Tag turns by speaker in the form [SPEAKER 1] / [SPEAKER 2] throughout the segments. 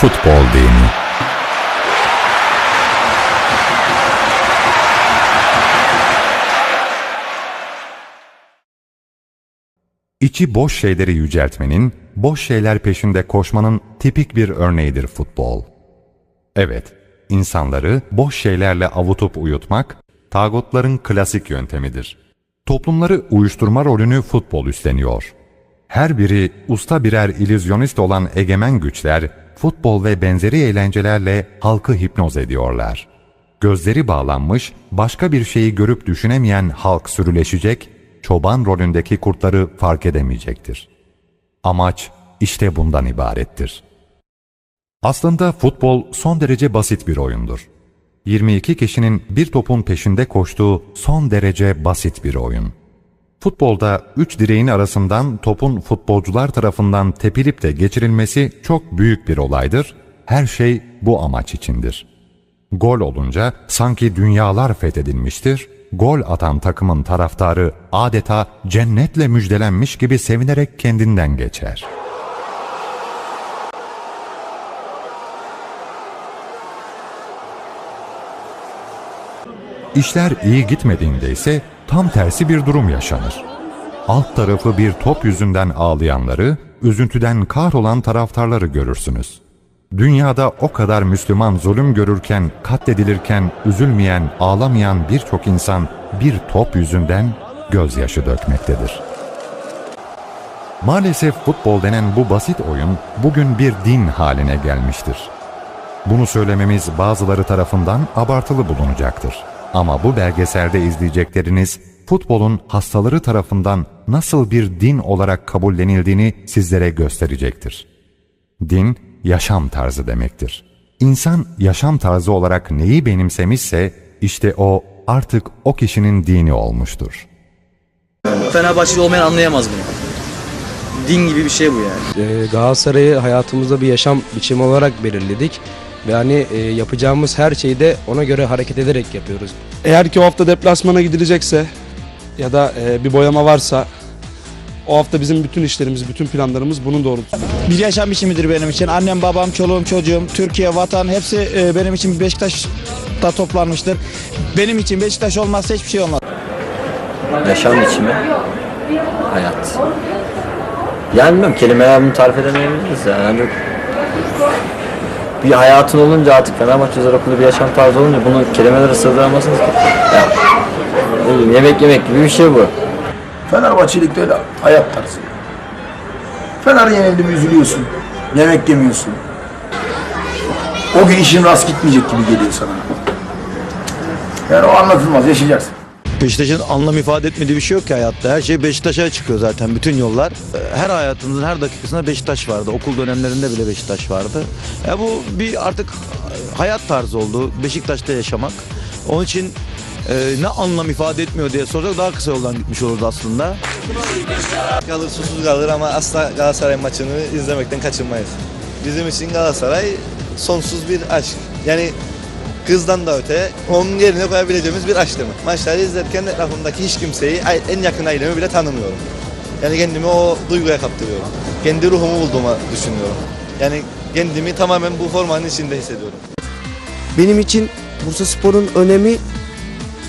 [SPEAKER 1] Futbol Dini İçi boş şeyleri yüceltmenin, boş şeyler peşinde koşmanın tipik bir örneğidir futbol. Evet, insanları boş şeylerle avutup uyutmak, tağutların klasik yöntemidir. Toplumları uyuşturma rolünü futbol üstleniyor. Her biri usta birer illüzyonist olan egemen güçler, futbol ve benzeri eğlencelerle halkı hipnoz ediyorlar. Gözleri bağlanmış, başka bir şeyi görüp düşünemeyen halk sürüleşecek, çoban rolündeki kurtları fark edemeyecektir. Amaç işte bundan ibarettir. Aslında futbol son derece basit bir oyundur. 22 kişinin bir topun peşinde koştuğu son derece basit bir oyun. Futbolda 3 direğin arasından topun futbolcular tarafından tepilip de geçirilmesi çok büyük bir olaydır. Her şey bu amaç içindir. Gol olunca sanki dünyalar fethedilmiştir, gol atan takımın taraftarı adeta cennetle müjdelenmiş gibi sevinerek kendinden geçer. İşler iyi gitmediğinde ise tam tersi bir durum yaşanır. Alt tarafı bir top yüzünden ağlayanları, üzüntüden kahrolan taraftarları görürsünüz. Dünyada o kadar Müslüman zulüm görürken, katledilirken üzülmeyen, ağlamayan birçok insan bir top yüzünden gözyaşı dökmektedir. Maalesef futbol denen bu basit oyun bugün bir din haline gelmiştir. Bunu söylememiz bazıları tarafından abartılı bulunacaktır. Ama bu belgeselde izleyecekleriniz futbolun hastaları tarafından nasıl bir din olarak kabullenildiğini sizlere gösterecektir. Din, yaşam tarzı demektir. İnsan yaşam tarzı olarak neyi benimsemişse işte o artık o kişinin dini olmuştur.
[SPEAKER 2] Fenerbahçeli olmayan anlayamaz bunu. Din gibi bir şey bu yani.
[SPEAKER 3] Ee, Galatasaray'ı hayatımızda bir yaşam biçimi olarak belirledik. Ve hani e, yapacağımız her şeyi de ona göre hareket ederek yapıyoruz.
[SPEAKER 4] Eğer ki o hafta deplasmana gidilecekse ya da e, bir boyama varsa o hafta bizim bütün işlerimiz, bütün planlarımız bunun doğrultusunda.
[SPEAKER 5] bir yaşam biçimidir benim için. Annem, babam, çoluğum, çocuğum, Türkiye, vatan hepsi e, benim için Beşiktaş'ta toplanmıştır. Benim için Beşiktaş olmazsa hiçbir şey olmaz.
[SPEAKER 6] Yaşam biçimi, hayat. Yani bilmiyorum kelimeler bunu tarif edemeyebiliriz yani. Bir hayatın olunca artık Fenerbahçe özel okulu bir yaşam tarzı olunca bunu kelimelere sığdıramazsınız ki. Ya, ne bileyim, yemek yemek gibi bir şey bu.
[SPEAKER 7] Fenerbahçelikte öyle hayat tarzı. Fener yenildi mi üzülüyorsun. Yemek yemiyorsun. O gün işin rast gitmeyecek gibi geliyor sana. Yani o anlatılmaz, yaşayacaksın.
[SPEAKER 8] Beşiktaş'ın anlam ifade etmediği bir şey yok ki hayatta. Her şey Beşiktaş'a çıkıyor zaten bütün yollar. Her hayatımızın her dakikasında Beşiktaş vardı. Okul dönemlerinde bile Beşiktaş vardı. Ya bu bir artık hayat tarzı oldu. Beşiktaş'ta yaşamak. Onun için e, ne anlam ifade etmiyor diye sorsak daha kısa yoldan gitmiş olurdu aslında.
[SPEAKER 9] Kalır susuz kalır ama asla Galatasaray maçını izlemekten kaçınmayız. Bizim için Galatasaray sonsuz bir aşk. Yani kızdan da öte onun yerine koyabileceğimiz bir mi? Maçları izlerken etrafımdaki hiç kimseyi en yakın ailemi bile tanımıyorum. Yani kendimi o duyguya kaptırıyorum. Kendi ruhumu bulduğumu düşünüyorum. Yani kendimi tamamen bu formanın içinde hissediyorum.
[SPEAKER 10] Benim için Bursa Spor'un önemi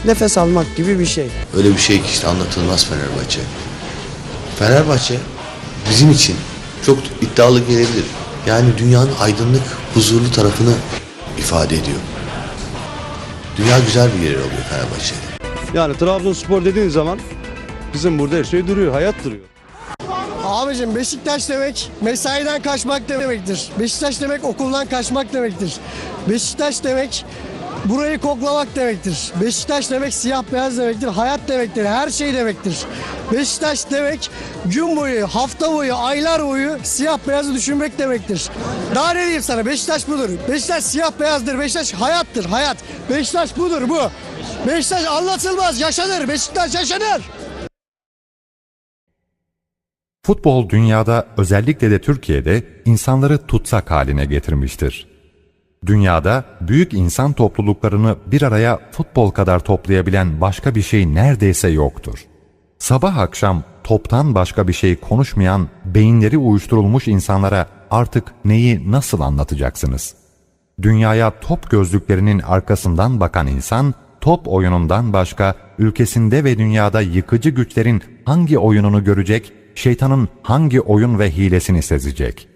[SPEAKER 10] nefes almak gibi bir şey.
[SPEAKER 11] Öyle bir şey ki işte anlatılmaz Fenerbahçe. Fenerbahçe bizim için çok iddialı gelebilir. Yani dünyanın aydınlık, huzurlu tarafını ifade ediyor. Dünya güzel bir yer oluyor Fenerbahçe'de.
[SPEAKER 4] Yani Trabzonspor dediğin zaman bizim burada her şey duruyor, hayat duruyor.
[SPEAKER 10] Abicim Beşiktaş demek mesaiden kaçmak demektir. Beşiktaş demek okuldan kaçmak demektir. Beşiktaş demek burayı koklamak demektir. Beşiktaş demek siyah beyaz demektir. Hayat demektir. Her şey demektir. Beşiktaş demek gün boyu, hafta boyu, aylar boyu siyah beyazı düşünmek demektir. Daha ne diyeyim sana? Beşiktaş budur. Beşiktaş siyah beyazdır. Beşiktaş hayattır. Hayat. Beşiktaş budur bu. Beşiktaş anlatılmaz. Yaşanır. Beşiktaş yaşanır.
[SPEAKER 1] Futbol dünyada özellikle de Türkiye'de insanları tutsak haline getirmiştir. Dünyada büyük insan topluluklarını bir araya futbol kadar toplayabilen başka bir şey neredeyse yoktur. Sabah akşam toptan başka bir şey konuşmayan, beyinleri uyuşturulmuş insanlara artık neyi nasıl anlatacaksınız? Dünyaya top gözlüklerinin arkasından bakan insan, top oyunundan başka ülkesinde ve dünyada yıkıcı güçlerin hangi oyununu görecek, şeytanın hangi oyun ve hilesini sezecek?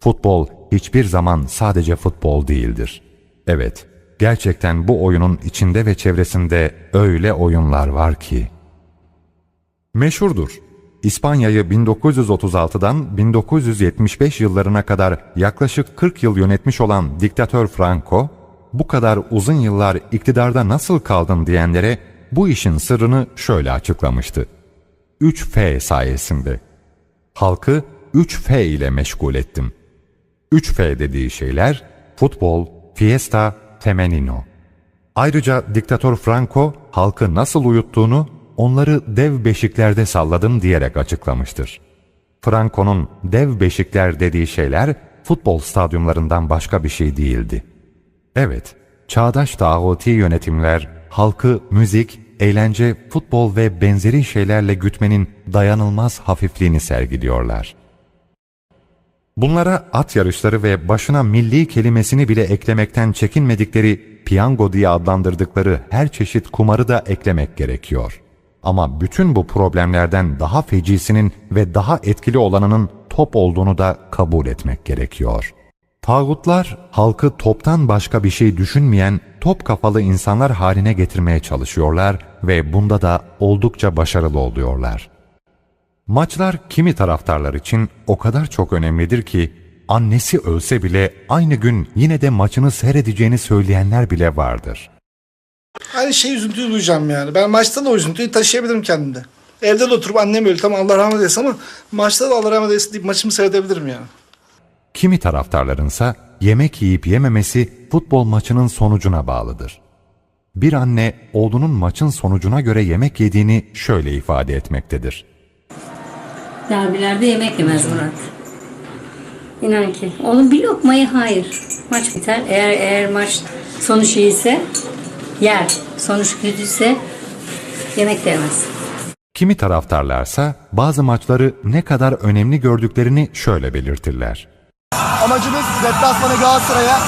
[SPEAKER 1] Futbol hiçbir zaman sadece futbol değildir. Evet, gerçekten bu oyunun içinde ve çevresinde öyle oyunlar var ki. Meşhurdur. İspanya'yı 1936'dan 1975 yıllarına kadar yaklaşık 40 yıl yönetmiş olan diktatör Franco, bu kadar uzun yıllar iktidarda nasıl kaldın diyenlere bu işin sırrını şöyle açıklamıştı. 3F sayesinde. Halkı 3F ile meşgul ettim. 3F dediği şeyler futbol, fiesta, femenino. Ayrıca diktatör Franco halkı nasıl uyuttuğunu onları dev beşiklerde salladım diyerek açıklamıştır. Franco'nun dev beşikler dediği şeyler futbol stadyumlarından başka bir şey değildi. Evet, çağdaş tağuti yönetimler halkı müzik, eğlence, futbol ve benzeri şeylerle gütmenin dayanılmaz hafifliğini sergiliyorlar. Bunlara at yarışları ve başına milli kelimesini bile eklemekten çekinmedikleri piyango diye adlandırdıkları her çeşit kumarı da eklemek gerekiyor. Ama bütün bu problemlerden daha fecisinin ve daha etkili olanının top olduğunu da kabul etmek gerekiyor. Tağutlar halkı toptan başka bir şey düşünmeyen top kafalı insanlar haline getirmeye çalışıyorlar ve bunda da oldukça başarılı oluyorlar. Maçlar kimi taraftarlar için o kadar çok önemlidir ki annesi ölse bile aynı gün yine de maçını seyredeceğini söyleyenler bile vardır.
[SPEAKER 12] Hani şey üzüntüyü duyacağım yani. Ben maçta da o üzüntüyü taşıyabilirim kendimde. Evde de oturup annem öyle tamam Allah rahmet eylesin ama maçta da Allah rahmet eylesin deyip maçımı seyredebilirim yani.
[SPEAKER 1] Kimi taraftarlarınsa yemek yiyip yememesi futbol maçının sonucuna bağlıdır. Bir anne oğlunun maçın sonucuna göre yemek yediğini şöyle ifade etmektedir.
[SPEAKER 13] Derbilerde yemek yemez Murat. İnan ki. Oğlum bir lokmayı hayır. Maç biter. Eğer eğer maç sonuç iyiyse yer. Sonuç kötüyse yemek de yemez.
[SPEAKER 1] Kimi taraftarlarsa bazı maçları ne kadar önemli gördüklerini şöyle belirtirler.
[SPEAKER 10] Amacımız deplasmanı Galatasaray'a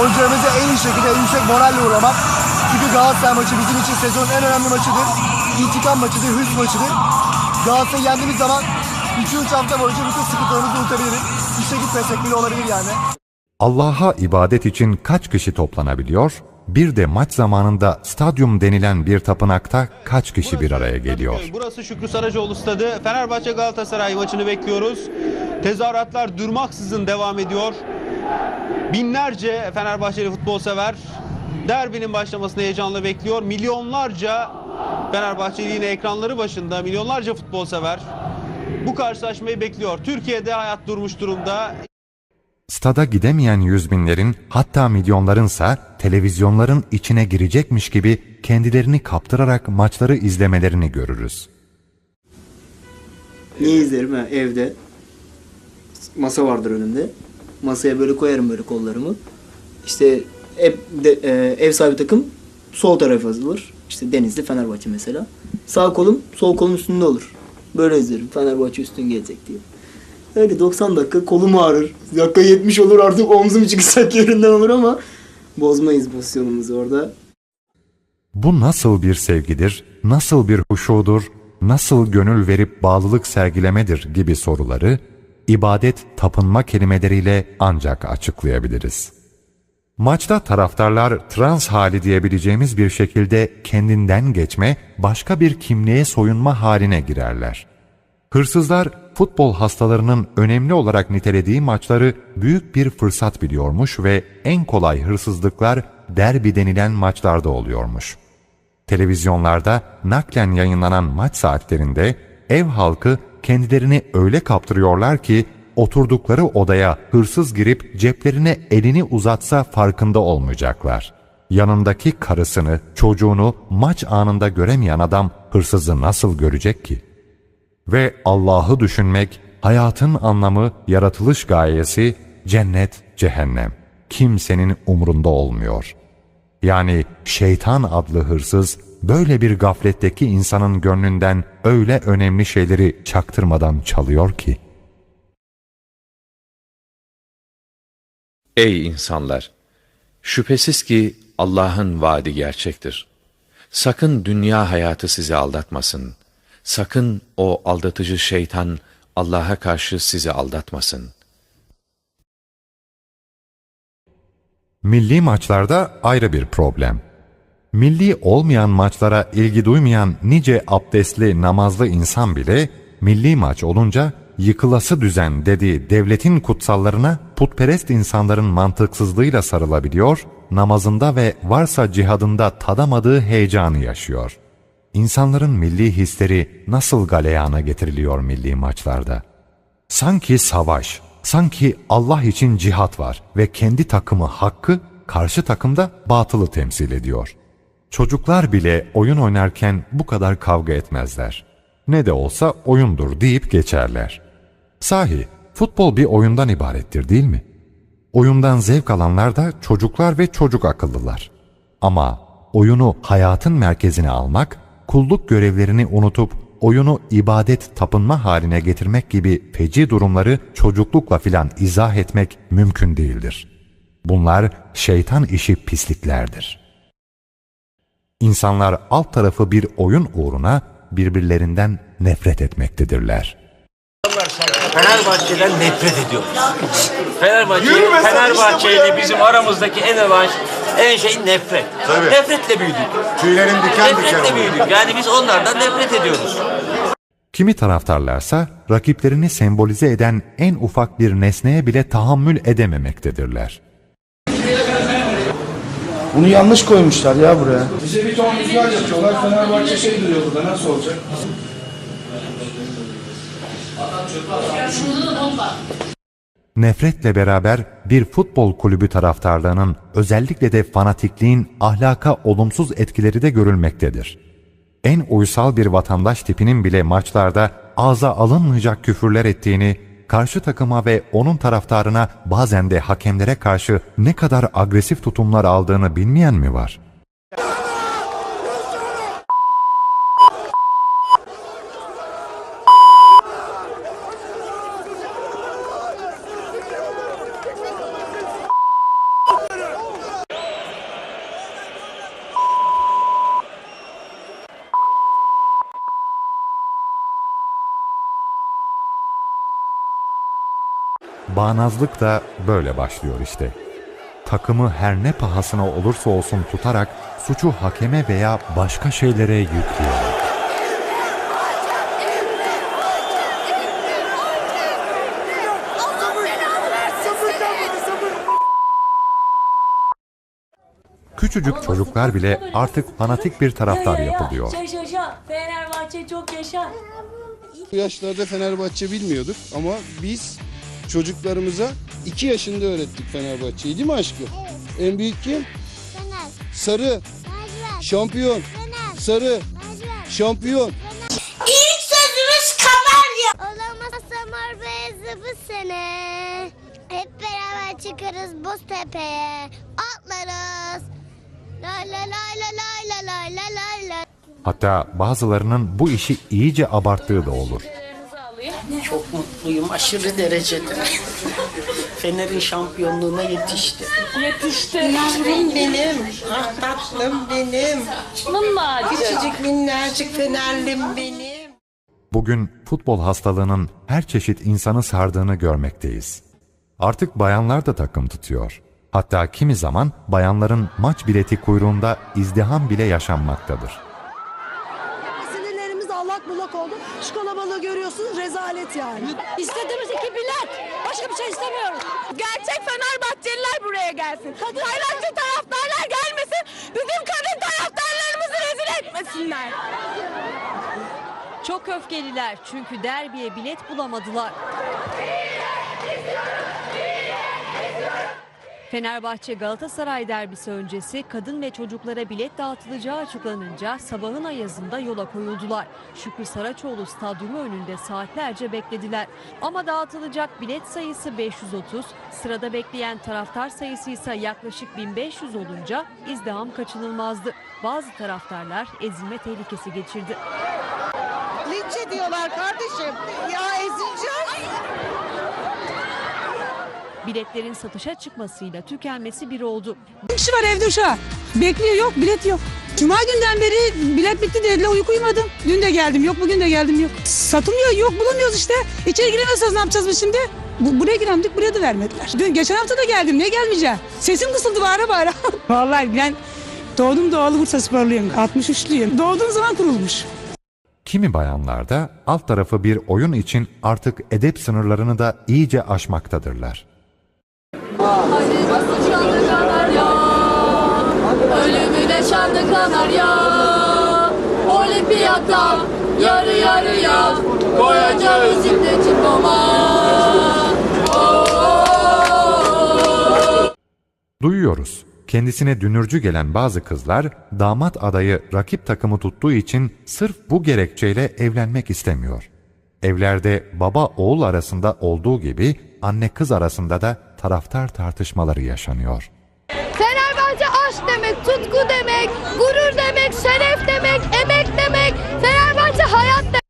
[SPEAKER 10] oyuncularımızı en iyi şekilde en yüksek moralle uğramak. Çünkü Galatasaray maçı bizim için sezonun en önemli maçıdır. İntikam maçıdır, hırs maçıdır. Galatasaray'ı yendiğimiz zaman 2-3 hafta boyunca bütün sıkıntılarımızı unutabiliriz. İşe gitmesek bile olabilir yani.
[SPEAKER 1] Allah'a ibadet için kaç kişi toplanabiliyor? Bir de maç zamanında stadyum denilen bir tapınakta kaç kişi bir araya geliyor?
[SPEAKER 14] Burası Şükrü Saracoğlu stadı. Fenerbahçe Galatasaray maçını bekliyoruz. Tezahüratlar durmaksızın devam ediyor. Binlerce Fenerbahçeli futbol sever derbinin başlamasını heyecanla bekliyor. Milyonlarca Fenerbahçeli yine ekranları başında milyonlarca futbol sever bu karşılaşmayı bekliyor. Türkiye'de hayat durmuş durumda.
[SPEAKER 1] Stada gidemeyen yüz binlerin hatta milyonlarınsa televizyonların içine girecekmiş gibi kendilerini kaptırarak maçları izlemelerini görürüz.
[SPEAKER 2] Niye izlerim ha evde? Masa vardır önümde. Masaya böyle koyarım böyle kollarımı. İşte ev, de, e, ev sahibi takım sol tarafa yazılır. İşte Denizli Fenerbahçe mesela. Sağ kolum sol kolum üstünde olur. Böyle izlerim. Fenerbahçe üstün gelecek diye. Öyle 90 dakika kolum ağrır. Dakika 70 olur artık omzum çıkacak yerinden olur ama bozmayız pozisyonumuzu orada.
[SPEAKER 1] Bu nasıl bir sevgidir, nasıl bir huşudur, nasıl gönül verip bağlılık sergilemedir gibi soruları ibadet, tapınma kelimeleriyle ancak açıklayabiliriz. Maçta taraftarlar trans hali diyebileceğimiz bir şekilde kendinden geçme, başka bir kimliğe soyunma haline girerler. Hırsızlar futbol hastalarının önemli olarak nitelediği maçları büyük bir fırsat biliyormuş ve en kolay hırsızlıklar derbi denilen maçlarda oluyormuş. Televizyonlarda naklen yayınlanan maç saatlerinde ev halkı kendilerini öyle kaptırıyorlar ki oturdukları odaya hırsız girip ceplerine elini uzatsa farkında olmayacaklar. Yanındaki karısını, çocuğunu maç anında göremeyen adam hırsızı nasıl görecek ki? Ve Allah'ı düşünmek, hayatın anlamı, yaratılış gayesi, cennet, cehennem. Kimsenin umrunda olmuyor. Yani şeytan adlı hırsız, böyle bir gafletteki insanın gönlünden öyle önemli şeyleri çaktırmadan çalıyor ki,
[SPEAKER 15] Ey insanlar! Şüphesiz ki Allah'ın vaadi gerçektir. Sakın dünya hayatı sizi aldatmasın. Sakın o aldatıcı şeytan Allah'a karşı sizi aldatmasın.
[SPEAKER 1] Milli maçlarda ayrı bir problem. Milli olmayan maçlara ilgi duymayan nice abdestli, namazlı insan bile milli maç olunca yıkılası düzen dediği devletin kutsallarına putperest insanların mantıksızlığıyla sarılabiliyor, namazında ve varsa cihadında tadamadığı heyecanı yaşıyor. İnsanların milli hisleri nasıl galeyana getiriliyor milli maçlarda? Sanki savaş, sanki Allah için cihat var ve kendi takımı hakkı, karşı takımda batılı temsil ediyor. Çocuklar bile oyun oynarken bu kadar kavga etmezler. Ne de olsa oyundur deyip geçerler. Sahi, futbol bir oyundan ibarettir değil mi? Oyundan zevk alanlar da çocuklar ve çocuk akıllılar. Ama oyunu hayatın merkezine almak, kulluk görevlerini unutup oyunu ibadet tapınma haline getirmek gibi feci durumları çocuklukla filan izah etmek mümkün değildir. Bunlar şeytan işi pisliklerdir. İnsanlar alt tarafı bir oyun uğruna birbirlerinden nefret etmektedirler.
[SPEAKER 16] Fenerbahçe'den nefret ediyoruz. Fenerbahçe, Fenerbahçe ile bizim aramızdaki en revanş, en şey nefret.
[SPEAKER 1] Tabii.
[SPEAKER 16] Nefretle büyüdük.
[SPEAKER 1] Tüylerim diken diken
[SPEAKER 16] Nefretle büyüdük. Yani biz onlardan nefret ediyoruz.
[SPEAKER 1] Kimi taraftarlarsa rakiplerini sembolize eden en ufak bir nesneye bile tahammül edememektedirler.
[SPEAKER 12] Bunu yanlış koymuşlar ya buraya. Bize bir ton rüzgar yapıyorlar. Fenerbahçe şey duruyor burada. Nasıl olacak?
[SPEAKER 1] Nefretle beraber bir futbol kulübü taraftarlığının özellikle de fanatikliğin ahlaka olumsuz etkileri de görülmektedir. En uysal bir vatandaş tipinin bile maçlarda ağza alınmayacak küfürler ettiğini, karşı takıma ve onun taraftarına bazen de hakemlere karşı ne kadar agresif tutumlar aldığını bilmeyen mi var? Bağnazlık da böyle başlıyor işte. Takımı her ne pahasına olursa olsun tutarak suçu hakeme veya başka şeylere yüklüyor. Küçücük çocuklar bile artık fanatik bir taraftar yapılıyor.
[SPEAKER 17] Fenerbahçe çok yaşa.
[SPEAKER 18] Bu yaşlarda Fenerbahçe bilmiyorduk ama biz çocuklarımıza 2 yaşında öğrettik Fenerbahçe'yi değil mi aşkım? En büyük kim? Sarı. Şampiyon. Sarı. Şampiyon.
[SPEAKER 19] İlk sözümüz Kamerya. Olamazsa mor beyazı bu sene. Hep beraber çıkarız Boztepe'ye. Atlarız. La la la la la la la la la la.
[SPEAKER 1] Hatta bazılarının bu işi iyice abarttığı da olur.
[SPEAKER 20] Çok mutluyum aşırı derecede. Fener'in şampiyonluğuna yetişti.
[SPEAKER 17] Yetişti.
[SPEAKER 20] Yavrum benim, ah tatlım benim.
[SPEAKER 17] Minnacık.
[SPEAKER 20] Küçücük minnacık Fenerlim benim.
[SPEAKER 1] Bugün futbol hastalığının her çeşit insanı sardığını görmekteyiz. Artık bayanlar da takım tutuyor. Hatta kimi zaman bayanların maç bileti kuyruğunda izdiham bile yaşanmaktadır.
[SPEAKER 21] Görüyorsunuz rezalet yani. İstediğimiz iki bilet. Başka bir şey istemiyoruz. Gerçek Fenerbahçeliler buraya gelsin. Hayratçı taraftarlar gelmesin. Bizim kadın taraftarlarımızı rezil etmesinler.
[SPEAKER 22] Çok öfkeliler çünkü derbiye bilet bulamadılar. Fenerbahçe Galatasaray derbisi öncesi kadın ve çocuklara bilet dağıtılacağı açıklanınca sabahın ayazında yola koyuldular. Şükrü Saraçoğlu stadyumu önünde saatlerce beklediler. Ama dağıtılacak bilet sayısı 530, sırada bekleyen taraftar sayısı ise yaklaşık 1500 olunca izdiham kaçınılmazdı. Bazı taraftarlar ezilme tehlikesi geçirdi.
[SPEAKER 21] Linç ediyorlar kardeşim. Ya ezileceğiz.
[SPEAKER 22] Biletlerin satışa çıkmasıyla tükenmesi bir oldu.
[SPEAKER 21] Bir kişi var evde uşağı. Bekliyor yok bilet yok. Cuma günden beri bilet bitti dediler uyku uyumadım. Dün de geldim yok bugün de geldim yok. Satılmıyor yok bulamıyoruz işte. İçeri giremezseniz ne yapacağız biz şimdi? Bu, buraya giremedik buraya da vermediler. Dün geçen hafta da geldim niye gelmeyeceğim? Sesim kısıldı bağıra bağıra. Vallahi ben doğdum doğalı Bursa sporluyum. 63'lüyüm. Doğduğum zaman kurulmuş.
[SPEAKER 1] Kimi bayanlar da alt tarafı bir oyun için artık edep sınırlarını da iyice aşmaktadırlar. Duyuyoruz. Kendisine dünürcü gelen bazı kızlar damat adayı rakip takımı tuttuğu için sırf bu gerekçeyle evlenmek istemiyor. Evlerde baba oğul arasında olduğu gibi anne kız arasında da taraftar tartışmaları yaşanıyor.
[SPEAKER 19] Fenerbahçe aşk demek, tutku demek, gurur demek, şeref demek, emek demek. Fenerbahçe hayat demek.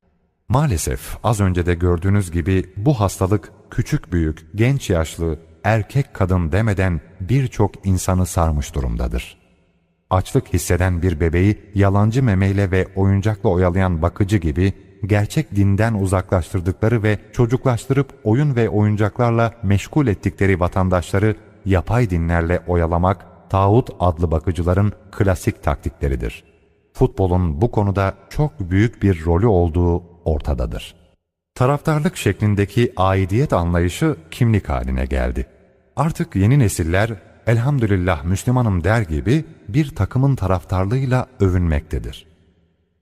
[SPEAKER 1] Maalesef az önce de gördüğünüz gibi bu hastalık küçük büyük, genç yaşlı, erkek kadın demeden birçok insanı sarmış durumdadır. Açlık hisseden bir bebeği yalancı memeyle ve oyuncakla oyalayan bakıcı gibi gerçek dinden uzaklaştırdıkları ve çocuklaştırıp oyun ve oyuncaklarla meşgul ettikleri vatandaşları yapay dinlerle oyalamak tağut adlı bakıcıların klasik taktikleridir. Futbolun bu konuda çok büyük bir rolü olduğu ortadadır. Taraftarlık şeklindeki aidiyet anlayışı kimlik haline geldi. Artık yeni nesiller elhamdülillah Müslümanım der gibi bir takımın taraftarlığıyla övünmektedir.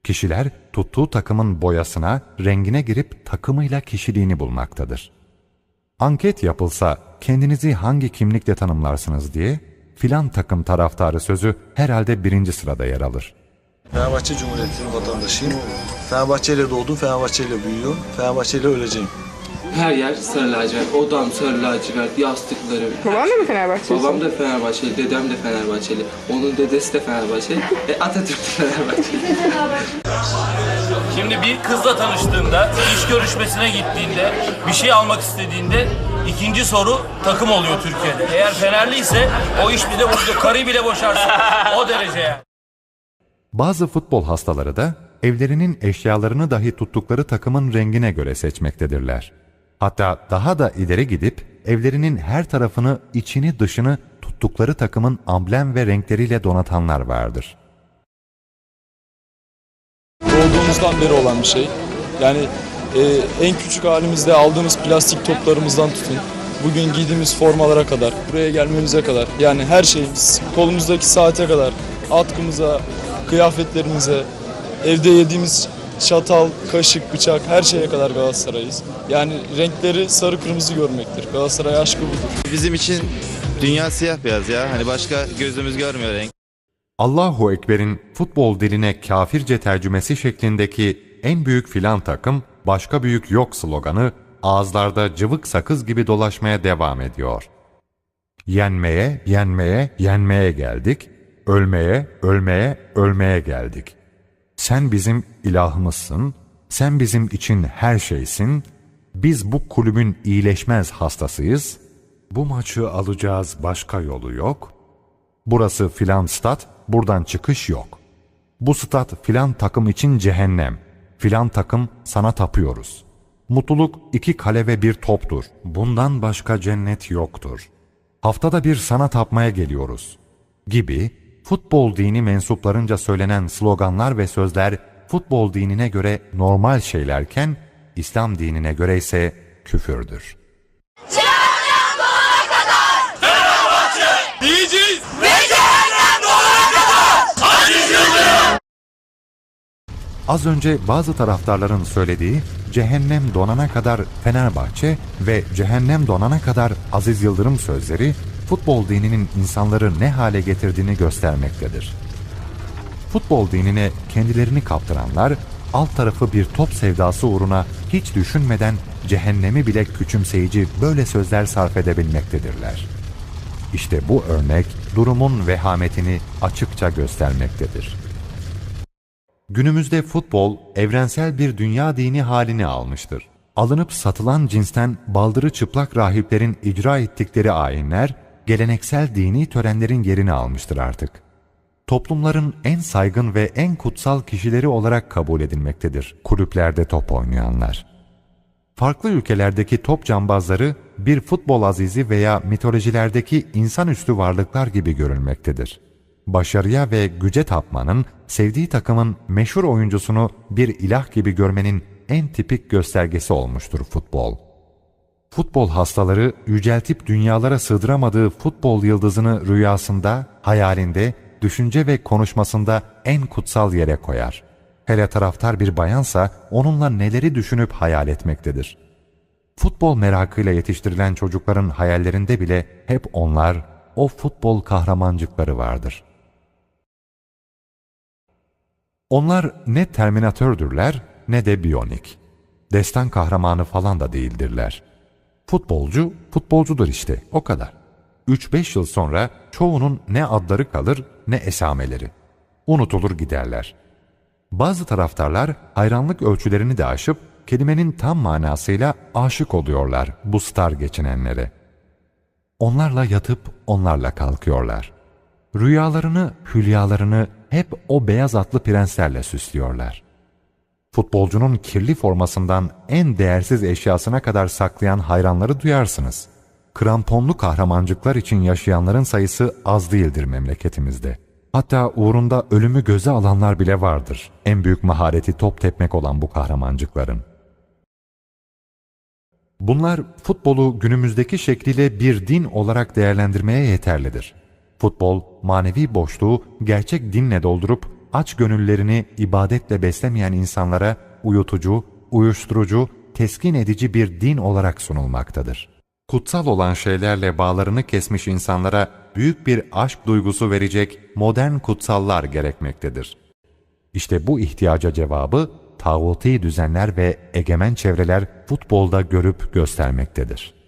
[SPEAKER 1] Kişiler tuttuğu takımın boyasına, rengine girip takımıyla kişiliğini bulmaktadır. Anket yapılsa kendinizi hangi kimlikle tanımlarsınız diye filan takım taraftarı sözü herhalde birinci sırada yer alır.
[SPEAKER 23] Fenerbahçe Cumhuriyeti'nin vatandaşıyım. Fenerbahçe ile doğdum, Fenerbahçe ile büyüyorum, Fenerbahçe ile öleceğim.
[SPEAKER 24] Her yer sarı lacivert, odam sarı lacivert, yastıkları.
[SPEAKER 25] Baban da mı Fenerbahçeli?
[SPEAKER 24] Babam da Fenerbahçeli, dedem de Fenerbahçeli. Onun dedesi de Fenerbahçeli, e Atatürk de Fenerbahçeli.
[SPEAKER 16] Şimdi bir kızla tanıştığında, iş görüşmesine gittiğinde, bir şey almak istediğinde ikinci soru takım oluyor Türkiye'de. Eğer Fenerli ise o iş bile bozuyor, karıyı bile boşarsın. O derece yani.
[SPEAKER 1] Bazı futbol hastaları da evlerinin eşyalarını dahi tuttukları takımın rengine göre seçmektedirler. Hatta daha da ileri gidip evlerinin her tarafını, içini, dışını tuttukları takımın amblem ve renkleriyle donatanlar vardır.
[SPEAKER 26] Doğduğumuzdan beri olan bir şey. Yani e, en küçük halimizde aldığımız plastik toplarımızdan tutun. Bugün giydiğimiz formalara kadar, buraya gelmemize kadar. Yani her şeyimiz, kolumuzdaki saate kadar, atkımıza, kıyafetlerimize, evde yediğimiz çatal, kaşık, bıçak her şeye kadar Galatasaray'ız. Yani renkleri sarı kırmızı görmektir. Galatasaray aşkı budur.
[SPEAKER 8] Bizim için dünya siyah beyaz ya. Hani başka gözümüz görmüyor renk.
[SPEAKER 1] Allahu Ekber'in futbol diline kafirce tercümesi şeklindeki en büyük filan takım, başka büyük yok sloganı ağızlarda cıvık sakız gibi dolaşmaya devam ediyor. Yenmeye, yenmeye, yenmeye geldik. Ölmeye, ölmeye, ölmeye geldik. Sen bizim ilahımızsın, sen bizim için her şeysin. Biz bu kulübün iyileşmez hastasıyız. Bu maçı alacağız başka yolu yok. Burası filan stat, buradan çıkış yok. Bu stat filan takım için cehennem. Filan takım sana tapıyoruz. Mutluluk iki kale ve bir toptur. Bundan başka cennet yoktur. Haftada bir sana tapmaya geliyoruz. Gibi futbol dini mensuplarınca söylenen sloganlar ve sözler futbol dinine göre normal şeylerken İslam dinine göre ise küfürdür. Az önce bazı taraftarların söylediği cehennem donana kadar Fenerbahçe ve cehennem donana kadar Aziz Yıldırım sözleri futbol dininin insanları ne hale getirdiğini göstermektedir. Futbol dinine kendilerini kaptıranlar alt tarafı bir top sevdası uğruna hiç düşünmeden cehennemi bile küçümseyici böyle sözler sarf edebilmektedirler. İşte bu örnek durumun vehametini açıkça göstermektedir. Günümüzde futbol evrensel bir dünya dini halini almıştır. alınıp satılan cinsten baldırı çıplak rahiplerin icra ettikleri ayinler, geleneksel dini törenlerin yerini almıştır artık. Toplumların en saygın ve en kutsal kişileri olarak kabul edilmektedir kulüplerde top oynayanlar. Farklı ülkelerdeki top cambazları bir futbol azizi veya mitolojilerdeki insanüstü varlıklar gibi görülmektedir. Başarıya ve güce tapmanın, sevdiği takımın meşhur oyuncusunu bir ilah gibi görmenin en tipik göstergesi olmuştur futbol. Futbol hastaları yüceltip dünyalara sığdıramadığı futbol yıldızını rüyasında, hayalinde, düşünce ve konuşmasında en kutsal yere koyar. Hele taraftar bir bayansa onunla neleri düşünüp hayal etmektedir. Futbol merakıyla yetiştirilen çocukların hayallerinde bile hep onlar, o futbol kahramancıkları vardır. Onlar ne Terminatördürler ne de Biyonik. Destan kahramanı falan da değildirler. Futbolcu, futbolcudur işte, o kadar. 3-5 yıl sonra çoğunun ne adları kalır ne esameleri. Unutulur giderler. Bazı taraftarlar hayranlık ölçülerini de aşıp kelimenin tam manasıyla aşık oluyorlar bu star geçinenlere. Onlarla yatıp onlarla kalkıyorlar. Rüyalarını, hülyalarını hep o beyaz atlı prenslerle süslüyorlar. Futbolcunun kirli formasından en değersiz eşyasına kadar saklayan hayranları duyarsınız. Kramponlu kahramancıklar için yaşayanların sayısı az değildir memleketimizde. Hatta uğrunda ölümü göze alanlar bile vardır. En büyük mahareti top tepmek olan bu kahramancıkların. Bunlar futbolu günümüzdeki şekliyle bir din olarak değerlendirmeye yeterlidir. Futbol, manevi boşluğu gerçek dinle doldurup aç gönüllerini ibadetle beslemeyen insanlara uyutucu, uyuşturucu, teskin edici bir din olarak sunulmaktadır. Kutsal olan şeylerle bağlarını kesmiş insanlara büyük bir aşk duygusu verecek modern kutsallar gerekmektedir. İşte bu ihtiyaca cevabı tağuti düzenler ve egemen çevreler futbolda görüp göstermektedir.